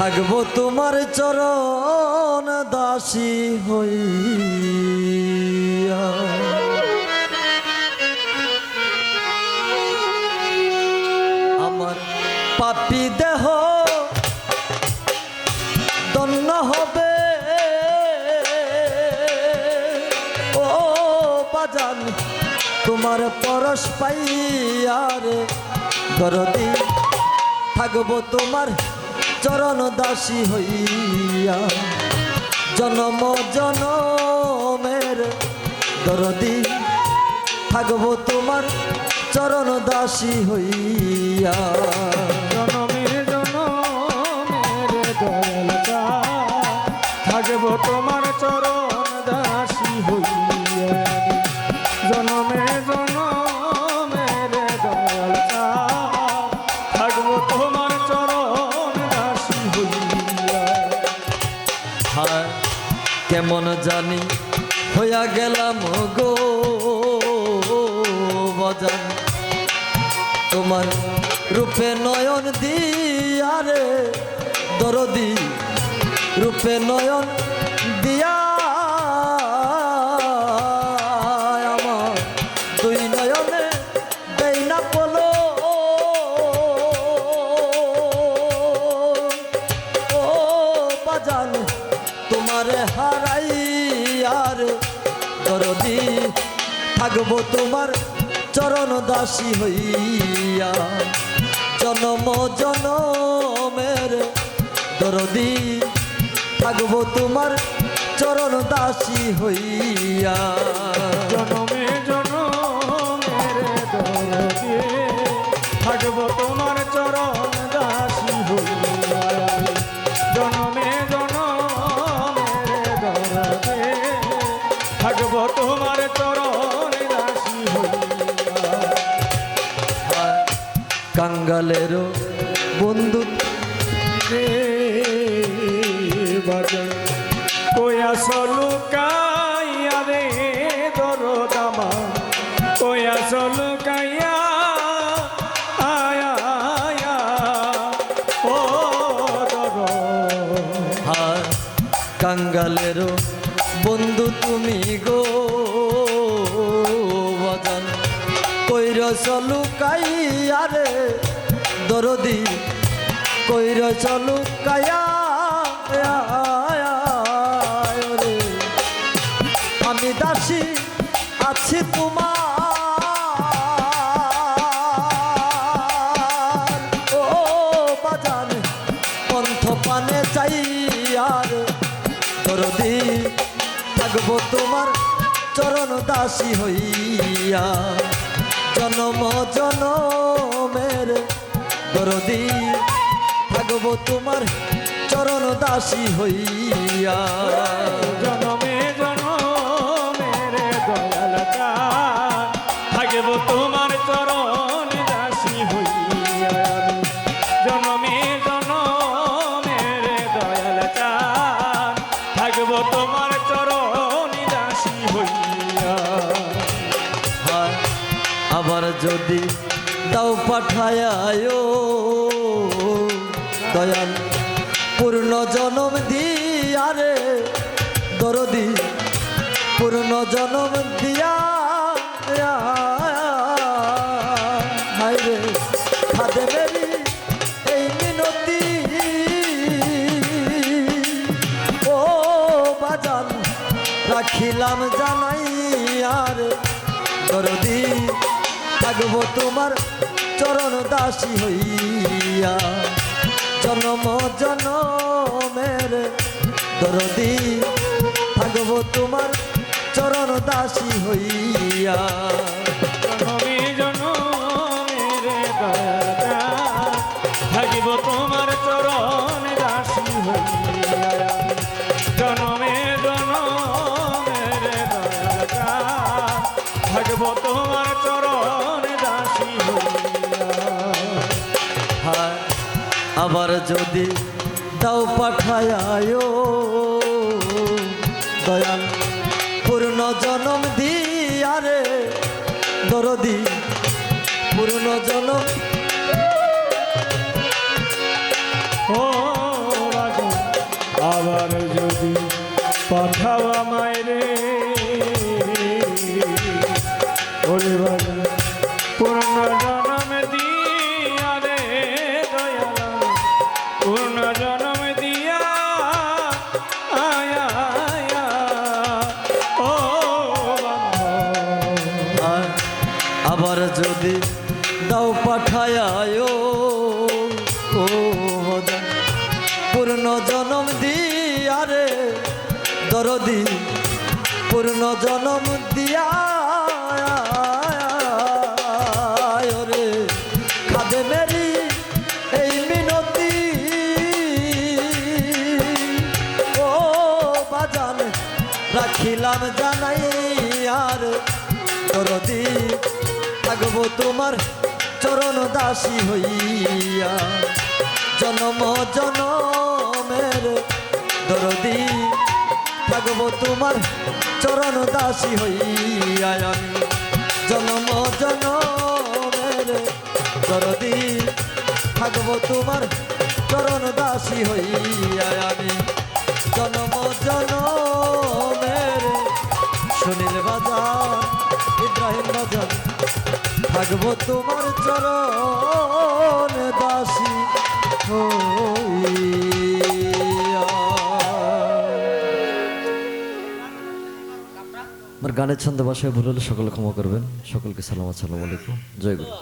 থাকব তোমার চরণ দাসী হইয়া। আমার পাপি দেহ দন্ন হবে। ও বাজান, তোমার পরশ পাইয়ারে দরদি থাকব তোমার চরণ দাসী হইয়া জনম জনমের দরদি থাকব তোমার চরণ দাসী হইয়া। কেমন জানি হইয়া গেলাম গো বজান। তোমার রূপে নয়ন দিয়ারে দরদি রূপে নয়ন দিয়া তোমারে হারাই আর দরদি থাকব তোমার চরণ দাসী হইয়া। জনম জনমের দরদি থাকব তোমার চরণ দাসী হইয়া। জনমে কাঙ্গালেরও বন্ধু রে বাজন কয়া সলুকাইয়া রে দরদামা কয়া সলুকাইয়া আয়া আয়া ও দর কাঙ্গালেরও বন্ধু তুমি গো বাজান। দরদি কইর চলু কায়া রে। আমি দাসী, আছি তোমার। ও চাই আর দরদি থাকব তোমার চরণ দাসী হইয়া। জনম জনমের তোমার চরণ দাসী হইয়া। জনমে জনমের দয়ালতা থাকব তোমার চরণ দাসী হইয়া। জনমে জনমের দয়ালতা থাকব তোমার চরণ দাসী হইয়া। আবার যদি দাও পাঠায় দয়াল, পূর্ণ জনম দিয়ারে দরদি। পূর্ণ জনম দিয়া হায় রে, খাদে এই মিনতি। ও বাজান, রাখিলাম জানাই আর দরদি, থাকব তোমার চরণ দাসী হইয়া। জনম জনমের দরদি। থাকব তোমার চরণ দাসী হইয়া। জনমে জনমের থাকিব তোমার চরণ আবার যদি দাও পাঠায় দয়াল, পূর্ণ জনম দিয়ারে দরদি, পূর্ণ জনম। ও আবার যদি পাঠাও আমায় রে। যদি দাও পাঠায় ও পূর্ণ জনম দিয়া রে দরদি, পূর্ণ জনম দিয়া রে। খাদে মেরি এই মিনতি, ও বাজান, রাখিলাম জানাই আর দরদি। থাকব তোমার চরণ দাসী হইয়া। জনম, জনমের দরদি থাকব তোমার চরণ দাসী হইয়া। আমি জনম, জনমের দরদি থাকব তোমার চরণ দাসী হইয়া। আমি জনম, জনমের সুনীল বাজার, ইব্রাহিম বাজার। থাকব তোমার চরণ দাসী আমার গানের ছন্দ বাসায় ভুল হলে সকলে ক্ষমা করবেন। সকলকে সালাম, আসসালামু আলাইকুম। জয় গুরু।